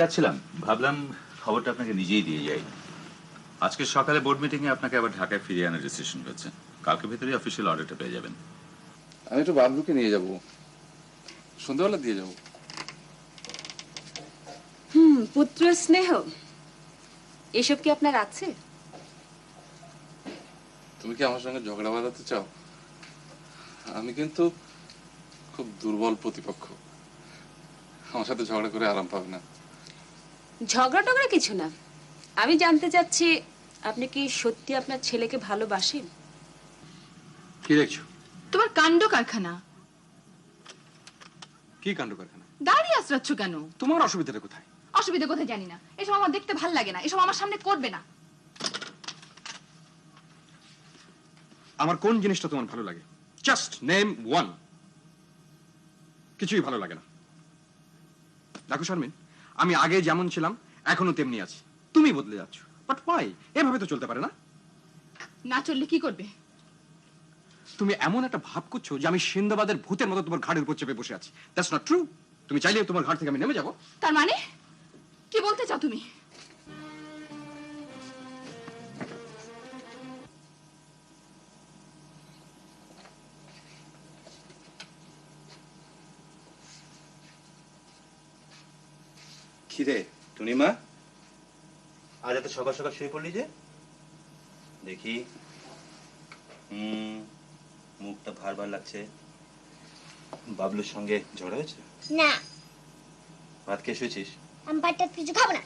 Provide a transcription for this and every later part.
যাচ্ছিলাম। ভাবলাম খবরটা আপনাকে নিজেই দিয়ে যাই। আজকে সকালে বোর্ড মিটিং এ আপনাকে আবার ঢাকায় ফিরিয়ে আনার ডিসিশন হয়েছে। কালকে ভেতরে অফিসিয়াল অর্ডারটা পেয়ে যাবেন। আমি একটু বাবলুকে নিয়ে যাব। সন্ধ্যাবেলা দিয়ে যাব। হুম পুত্র স্নেহ এসব কি আপনার আছে? তুমি কি আমার সঙ্গে ঝগড়া বাঁধাতে চাও? আমি কিন্তু খুব দুর্বল প্রতিপক্ষ। আমার সাথে ঝগড়া করে আরাম পাবে না। ঝগড়া টগড়া কিছু না। আমি জানতে চাচ্ছি আপনি কি সত্যি আপনার ছেলেকে ভালোবাসেন? কি দেখছ? তোমার কাণ্ড কারখানা। কি কাণ্ড কারখানা? দাঁড়িয়ে আশ্রাচ্ছ কেন? তোমার অসুবিধাটা কোথায়? অসুবিধা কোথায় জানি না। এসব আমার দেখতে ভালো লাগে না। এসব আমার সামনে করবে না। আমার কোন জিনিসটা তোমার ভালো লাগে? জাস্ট নেম ওয়ান কিছুই ভালো লাগে না। দেখো শারমিন আমি আগে যেমন ছিলাম এখনও তেমনি আছি। তুমি বদলে যাচ্ছ। বাট ওয়াই এভাবে তো চলতে পারে না? না চললে কি করবে? তুমি এমন একটা ভাব করছ যে আমি সিন্দাবাদের ভূতের মতো তোমার ঘাড়ের উপর চেপে বসে আছি। দ্যাটস নট ট্রু তুমি চাইলে তোমার ঘাট থেকে আমি নেমে যাব। তার মানে? কি বলতে চাও তুমি? খিরে টুনিমা? আজ এত সকাল সকাল শুয়ে পড়লি যে? দেখি। হুম মুখটা ভার ভার লাগছে। বাবলুর সঙ্গে ঝগড়া হয়েছে? না। ভাত খেয়ে শুয়েছিস? আমি ভাত টাত কিছু খাব না।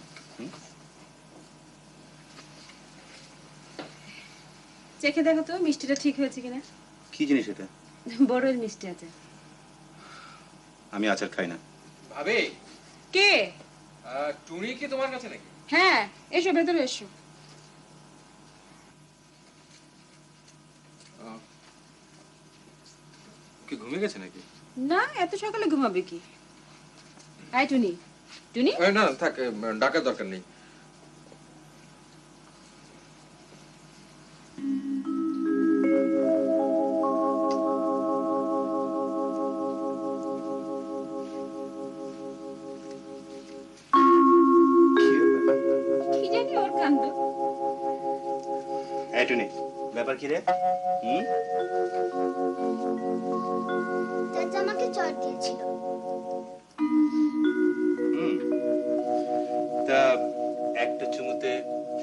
চেখে দেখো তো মিষ্টিটা ঠিক হয়েছে কিনা। কি জিনিস এটা? বড়ের মিষ্টি আছে। আমি আচার খাই না। ভাবে। কে? টুনি কি তোমার কাছে নাকি? হ্যাঁ এসো ভেতরে এসো। কি ঘুমিয়ে গেছে নাকি? না এত সকালে ঘুমাবে কি? আই টুনি। টুনি? না থাক ডাকার দরকার নেই।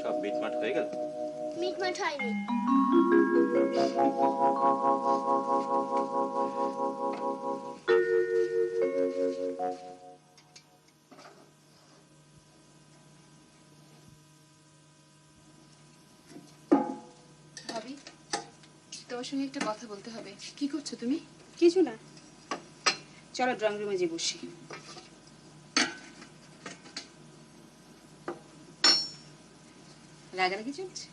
সব মিটমাট হয়ে গেল? মিটমাট হয়নি। ভাবি তোমার সঙ্গে একটা কথা বলতে হবে। কি করছ তুমি? কিছু না। চলো ড্রয়িং রুমে যে বসি। রাগারাগি চলছে?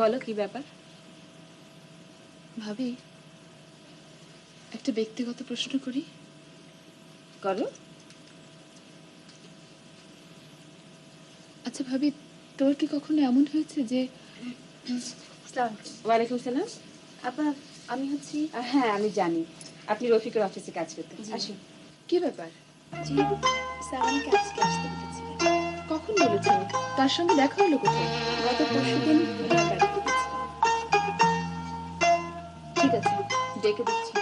বলো কি ব্যাপার? ভাবি একটা ব্যক্তিগত প্রশ্ন করি। করো। আচ্ছা ভাবি তোর কি কখনো এমন হয়েছে যে ওয়ালাইকুম সালাম। আপা আমি হচ্ছি হ্যাঁ আমি জানি। আপনি রফিকের অফিসে কাজ করতেন। আসুন। কি ব্যাপার? জি স্যার আমাকে আজকে আসতে বলেছিলেন কখন বলেছ তার সঙ্গে দেখা হলো কোথায়? গত পরশু দিন। ঠিক আছে ডেকে দিচ্ছি।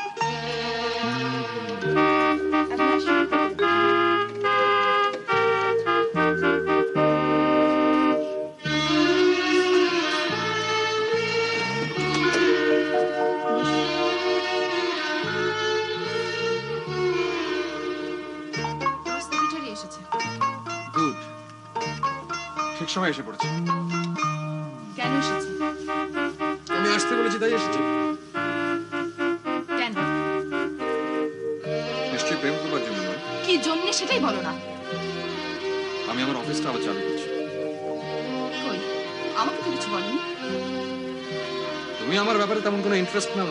সময় এসে পড়েছে। কেন এসেছি? আমি আসতে বলেছি তাই এসেছি। কেন? নিশ্চয়ই প্রেম করবার জন্য কি জন্য সেটাই বলো না। আমি আমার অফিসটা আবার চালু করছি। কই? আমাকে তো কিছু বলনি। তুমি আমার ব্যাপারে তেমন কোনো ইন্টারেস্ট না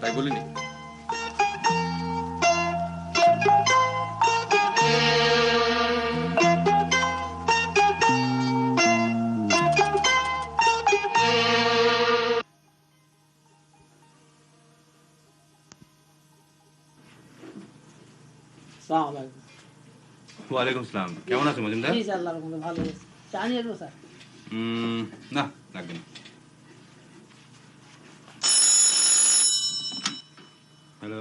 তাই বলিনি। সালাম আলাইকুম। ওয়ালাইকুম আসসালাম কেমন আছো মজুমদার? জি আল্লাহর রহমতে ভালো আছি। চা নিয়ে এলো স্যার? না লাগবে না। হ্যালো?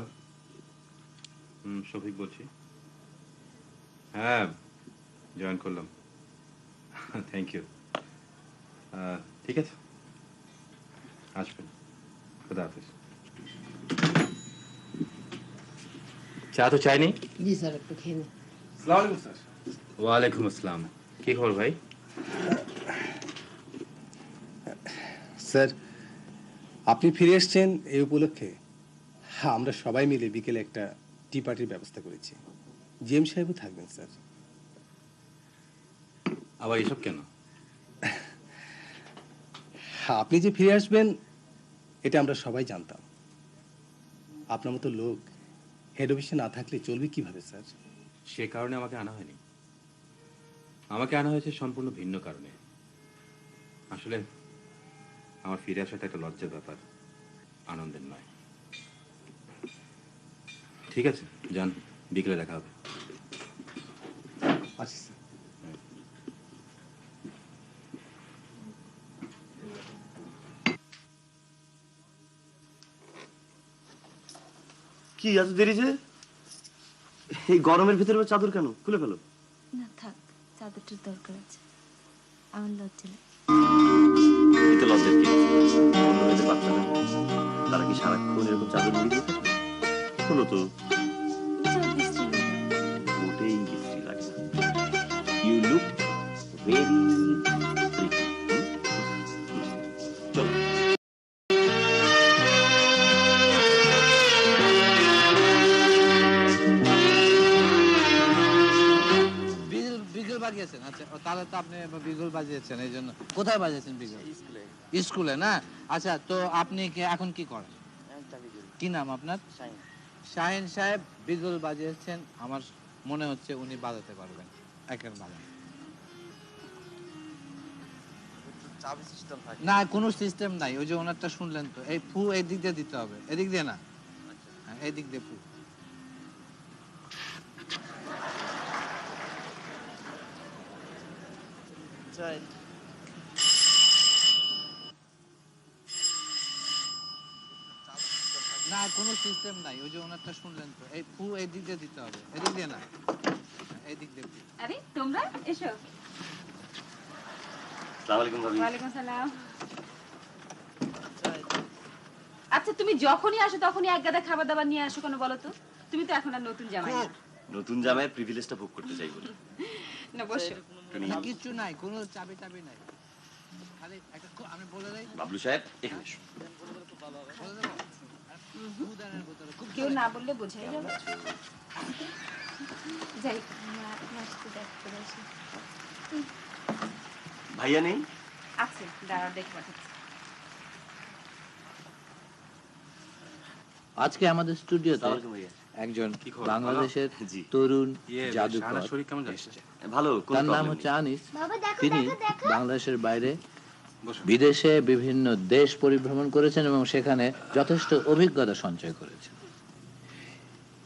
হুম শফিক বলছি। হ্যাঁ জয়েন করলাম। থ্যাংক ইউ ঠিক আছে। আসবেন। খুদা হাফিজ। চা তো চাইনি জি স্যার একটু খেয়ে নিন আসসালামু আলাইকুম স্যার। ওয়ালাইকুম আসসালাম। কি খবর ভাই? স্যার আপনি ফিরে এসছেন এই উপলক্ষে। হ্যাঁ আমরা সবাই মিলে বিকেলে একটা টি পার্টির ব্যবস্থা করেছি। জিএম সাহেবও থাকবেন স্যার। আবার এসব কেন? হ্যাঁ আপনি যে ফিরে আসবেন এটা আমরা সবাই জানতাম। আপনার মতো লোক হেড অফিসে না থাকলে চলবে কীভাবে স্যার? সে কারণে আমাকে আনা হয়নি। আমাকে আনা হয়েছে সম্পূর্ণ ভিন্ন কারণে। আসলে আমার ফিরে আসাটা একটা লজ্জার ব্যাপার আনন্দের নয়। ঠিক আছে যান বিকেলে দেখা হবে। আচ্ছা কি এত দেরি যে? এই গরমের ভিতরে চাদর কেন? খুলে ফেলো। না থাক চাদরটার দরকার আছে। আমার লজ্জা লাগে। লজ্জার কি? অন্য মেয়েদের বাচ্চারা তারা কি সারাক্ষণ এরকম চাদর থাকে? হলো তো। মোটেই বিশ্রী লাগে না। ইউ লুক ভেরি তো আপনি বিগুল বাজিয়েছেন এই জন্য। কোথায় বাজিয়েছেন বিগুল স্কুলে। না? আচ্ছা তো আপনি কি এখন কি করেন? কি নাম আপনার? শাহিন। সাহেব বিগুল বাজিয়েছেন আমার মনে হচ্ছে উনি বাজাতে পারবেন একের বাজান। না কোনো সিস্টেম নাই ওই যে ওনারটা শুনলেন তো এই ফু এই দিক দিয়ে দিতে হবে এদিক দিয়ে না? হ্যাঁ, এই দিক দিয়ে ফু। না কোনো সিস্টেম নাই ওই যে ওনারটা শুনলেন তো। এই ফু এই দিক দিয়ে দিতে হবে এদিক দিয়ে না এই দিক দিয়ে আরে তোমরা এসো। সালাম আলাইকুম ভাবি। ওয়ালাইকুম সালাম। আচ্ছা তুমি যখনই আসো তখনই এক গাদা খাবার দাবার নিয়ে আসো কেন বলো তো? তুমি তো এখন আর নতুন জামাই না। নতুন জামাইয়ের প্রিভিলেজটা ভোগ করতে চাই বলে। না বসো। না, কিচ্ছু নাই কোনো চাবি টাবি নাই। খালি একটা আমি বলে দেই। বাবলু সাহেব এখানে এসো। বলে দেবো আর ফুদানের বোতলে খুব কেউ না বললে বোঝাই যাবে। যাই মা নাচতে দেখ করে আসি। ভাইয়া নেই? আছে দেখে আজকে আমাদের স্টুডিওতে ভাইয়া একজন বাংলাদেশের তরুণ ইয়ে জাদুকর। ভালো তার নাম হচ্ছে আনিস। তিনি দেখো দেখো। বাংলাদেশের বাইরে বিদেশে বিভিন্ন দেশ পরিভ্রমণ করেছেন এবং সেখানে যথেষ্ট অভিজ্ঞতা সঞ্চয় করেছেন।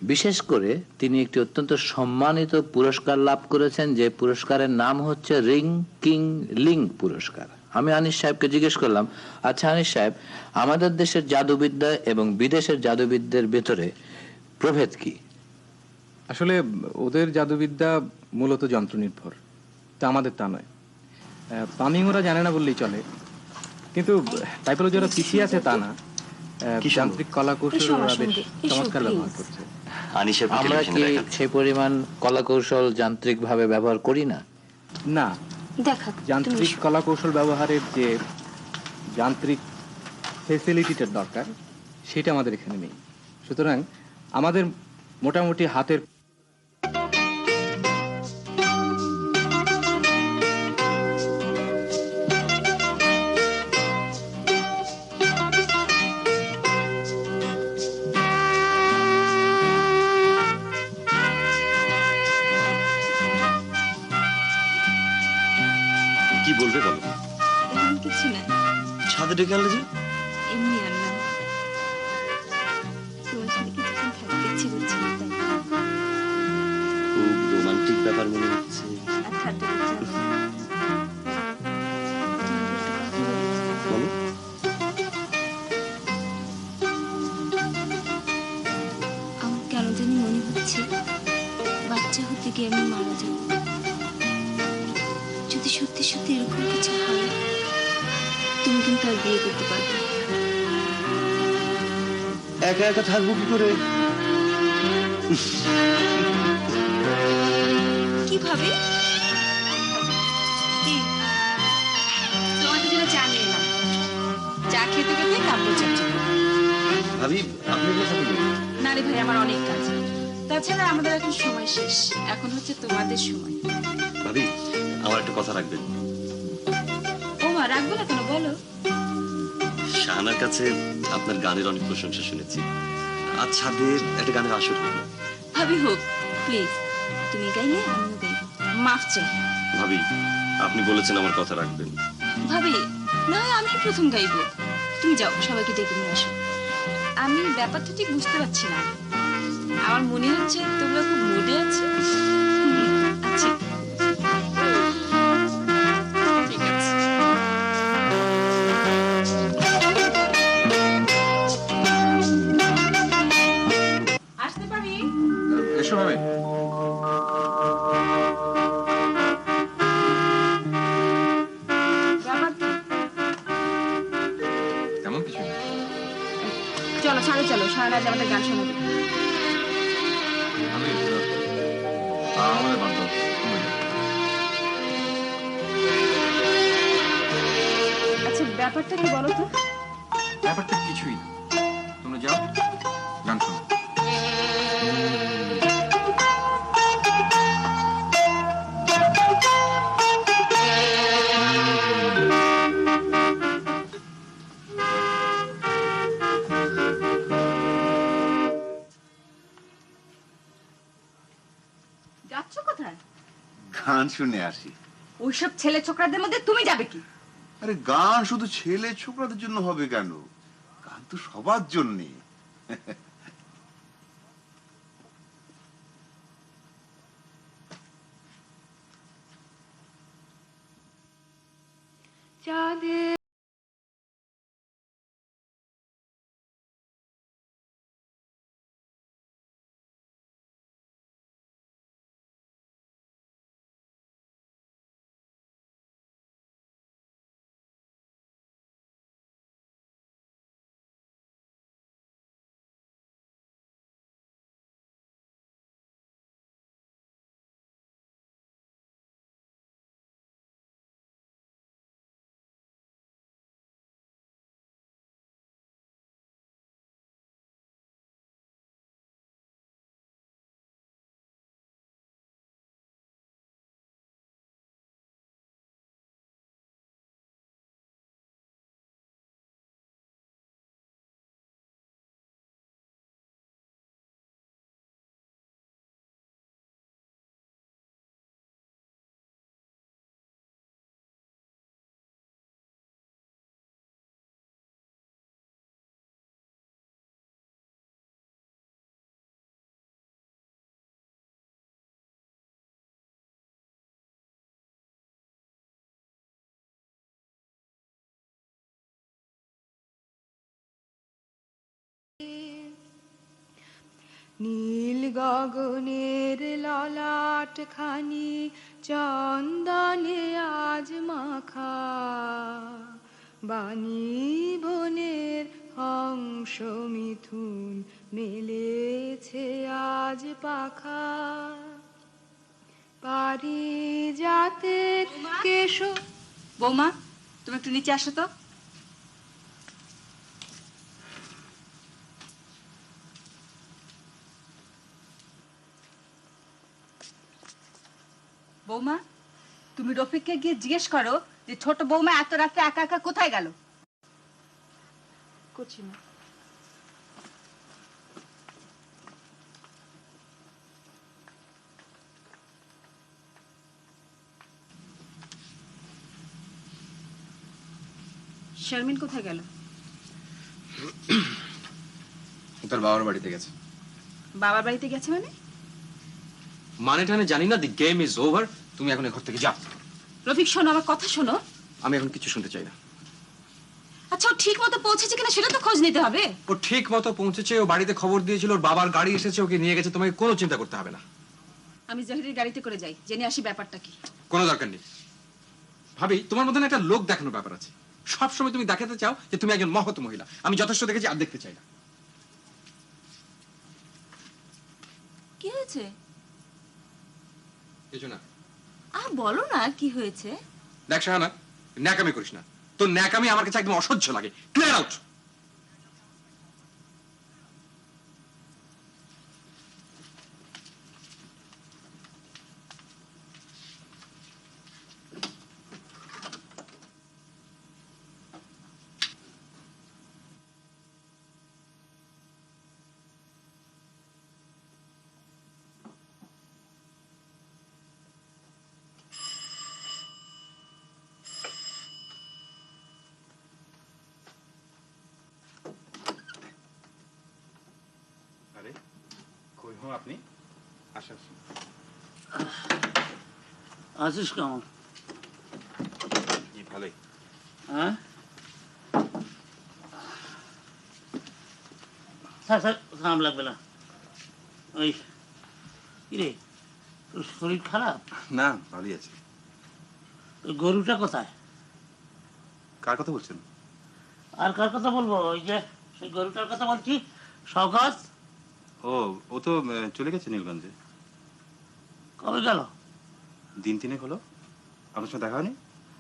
বিশেষ করে তিনি একটি অত্যন্ত সম্মানিত পুরস্কার লাভ করেছেন যে পুরস্কারের নাম হচ্ছে রিং কিং লিং পুরস্কার। আমি আনিস সাহেবকে জিজ্ঞেস করলাম আচ্ছা আনিস সাহেব আমাদের দেশের জাদুবিদ্যা এবং বিদেশের জাদুবিদ্যার ভেতরে প্রভেদ কি? আসলে ওদের জাদুবিদ্যা মূলত যন্ত্রনির্ভর। তা আমাদের তা নয়। পামিং ওরা জানে না বললেই চলে। কিন্তু টাইপোলজি ওরা পিছিয়ে আছে তা না। যান্ত্রিক কলা কৌশল ওরা বেশ চমৎকার ব্যবহার করছে। আমরা কি সেই পরিমাণ কলাকৌশল যান্ত্রিক ভাবে ব্যবহার করি না? না। যান্ত্রিক এসো। কলা কৌশল ব্যবহারের যে যান্ত্রিক ফেসিলিটিটার দরকার সেটা আমাদের এখানে নেই। সুতরাং আমাদের মোটামুটি হাতের কি বলবে বলো? কিছু না। ছাদে ডেকে আনলে যে? একা একা থাকব কি করে? কীভাবে? চা খেতে খেতে কাপড় করব। ভাবি আপনি না রে ভাই আমার অনেক কাজ। তাছাড়া আমাদের এখন সময় শেষ। এখন হচ্ছে তোমাদের সময়। ভাবি আমার একটা কথা রাখবেন। ও মা রাখব না কেন? বলো। শাহানার কাছে আপনার গানের অনেক প্রশংসা শুনেছি। আজ ছাদের একটা গানের আসর হলো ভাবি হোক প্লিজ তুমি গাইলে আমিও গাইব মাফ চাই। ভাবি আপনি বলেছেন আমার কথা রাখবেন। ভাবি না আমি প্রথম গাইব। তুমি যাও সবাইকে ডেকে নিয়ে আসো। আমি ব্যাপারটা ঠিক বুঝতে পারছি না। আমার মনে হচ্ছে তোমরা খুব মুডে আছো। ছাড়ো চলো সারা রাত আমাদের গান শোনাবে। আমি আমাদের বান্ধব। আচ্ছা ব্যাপারটা কি বলো তো? ব্যাপারটা কিছুই না। তোমরা যাও। যাচ্ছ কোথায়? গান শুনে আসি। ওইসব ছেলে ছোকরাদের মধ্যে তুমি যাবে কি? আরে গান শুধু ছেলে ছোকরাদের জন্য হবে কেন? গান তো সবার জন্যে। নীল গগনের ললাট খানি চন্দনে আজ মাখা। বাণী বনের অংশ মিথুন মেলেছে আজ পাখা। পারি জাতের কেশো বৌমা তুমি একটু নিচে আসো তো। বৌমা তুমি রফিককে গিয়ে জিজ্ঞেস করো যে ছোট বৌমা এত রাতে একা একা কোথায় গেল? করছি না। শারমিন কোথায় গেল? তার বাবার বাড়িতে গেছে। বাবার বাড়িতে গেছে মানে? মানে টানে জানি না দি গেম ইজ ওভার তুমি এখন ঘর থেকে যাও। রফিক শোনো আমার কথা শোনো। আমি এখন কিছু শুনতে চাই না। আচ্ছা ও ঠিক মতো পৌঁছেছে কিনা সেটা তো খোঁজ নিতে হবে। ও ঠিক মতো পৌঁছেছে ও বাড়িতে খবর দিয়েছিল ওর বাবার গাড়ি এসেছে ওকে নিয়ে গেছে তোমাকে কোনো চিন্তা করতে হবে না। আমি জাহিরের গাড়িতে করে যাই জেনে আসি ব্যাপারটা কি। কোনো দরকার নেই। ভাবি তোমার মধ্যে একটা লোক দেখানোর ব্যাপার আছে। সব সময় তুমি দেখাতে চাও যে তুমি একজন মহৎ মহিলা। আমি যথেষ্ট দেখেছি আর দেখতে চাই না। কি হয়েছে? কিছু না। আর বলো না কি হয়েছে? দেখ শাহানা ন্যাকামি করিস না। তোর ন্যাকামি আমার কাছে একদম অসহ্য লাগে। ক্লিয়ার আউট আরে হো আপনি আসা আসুন। আছিস কেমন জি ভালোই। হ্যাঁ? স্যার স্যার লাগবে না। ওই কিরে তোর শরীর খারাপ? না ভালোই আছে। ওই গরুটা কোথায়? কার কথা বলছেন? আর কার কথা বলব? ওই যে সেই গরুটার কথা বলছি শওকত ও ও তো আহ, চলে গেছে নীলগঞ্জে। কবে গেল? দিন তিনেক হলো। আপনার সাথে দেখা হয়নি?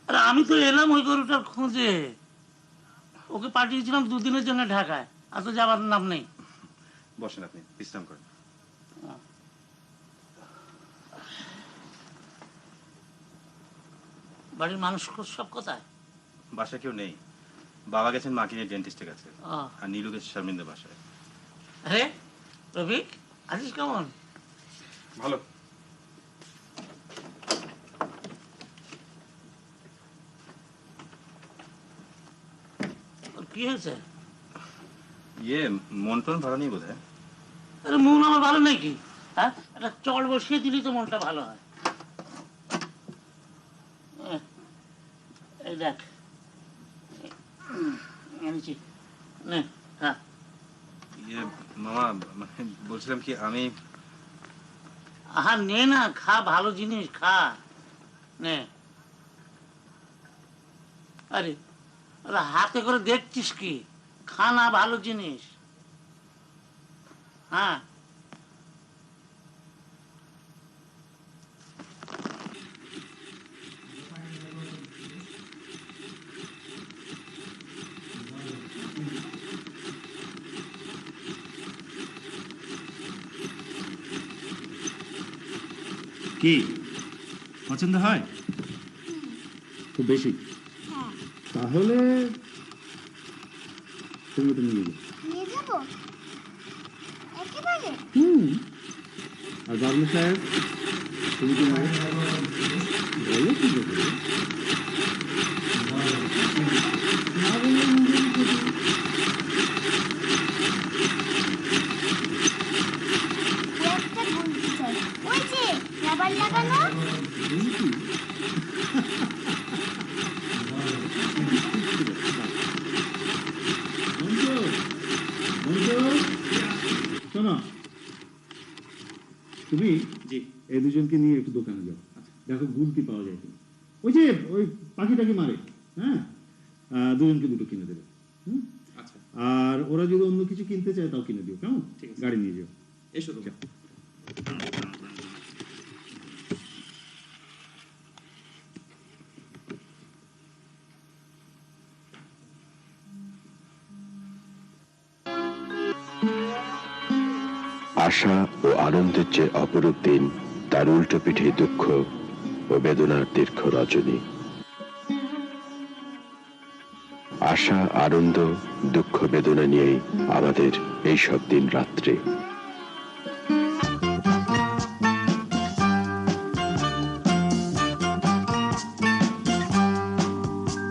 আরে আমি তো এলাম ওই গরুটার খোঁজে। ওকে পাঠিয়েছিলাম দুদিনের জন্য ঢাকায়। আর তো যাবার নাম নেই। বসেন আপনি বিশ্রাম করেন। বাড়ির মানুষ সব কোথায়? বাসায় কেউ নেই। বাবা গেছেন মাকে নিয়ে ডেন্টিস্টের কাছে। ও। আর নীলু গেছে শারমিনদের বাসায়। আরে রফিক আছিস কেমন? ভালো। কি হয়েছে? ইয়ে মন টন ভালো নেই বোধ আরে মন আমার ভালো নেই কি? হ্যাঁ? একটা চড় বসিয়ে দিলি তো মনটা ভালো হয়। এই দেখ। এনেছি। নে হ্যাঁ ইয়ে মামা মানে বলছিলাম কি, আমি আহা, নে না, খা, ভালো জিনিস, খা। নে। আরে আরে, হাতে করে দেখছিস কি? খা না, ভালো জিনিস। হ্যাঁ? কি? পছন্দ হয়? খুব বেশি। তাহলে তুমি ওটা নিয়ে নিয়ে যাব? একেবারে? হুম। আর বাবলু সাহেব তুমি কি মায়ের? বলো কি করবে? না বললে নিজেই করবে। ও একটা বলতে চাই ওই যে রাবার লাগানো বলছি, মঞ্জু, মঞ্জু, শোনো তুমি এই দুজনকে নিয়ে একটু দোকানে যাও। দেখো গুল কি পাওয়া যায় কিনা। ওই যে ওই পাখিটাকে মারে হ্যাঁ? দুজনকে দুটো কিনে দেবে হুম? আর ওরা যদি অন্য কিছু কিনতে চায় তাও কিনে দিও কেমন? গাড়ি নিয়ে যাও। এসো তো আশা যে অপরূপ দিন, তার উল্টো পিঠে দুঃখ ও বেদনার দীর্ঘ রজনী। আশা, আনন্দ, দুঃখ, বেদনা নিয়েই আমাদের এইসব দিন রাত্রে।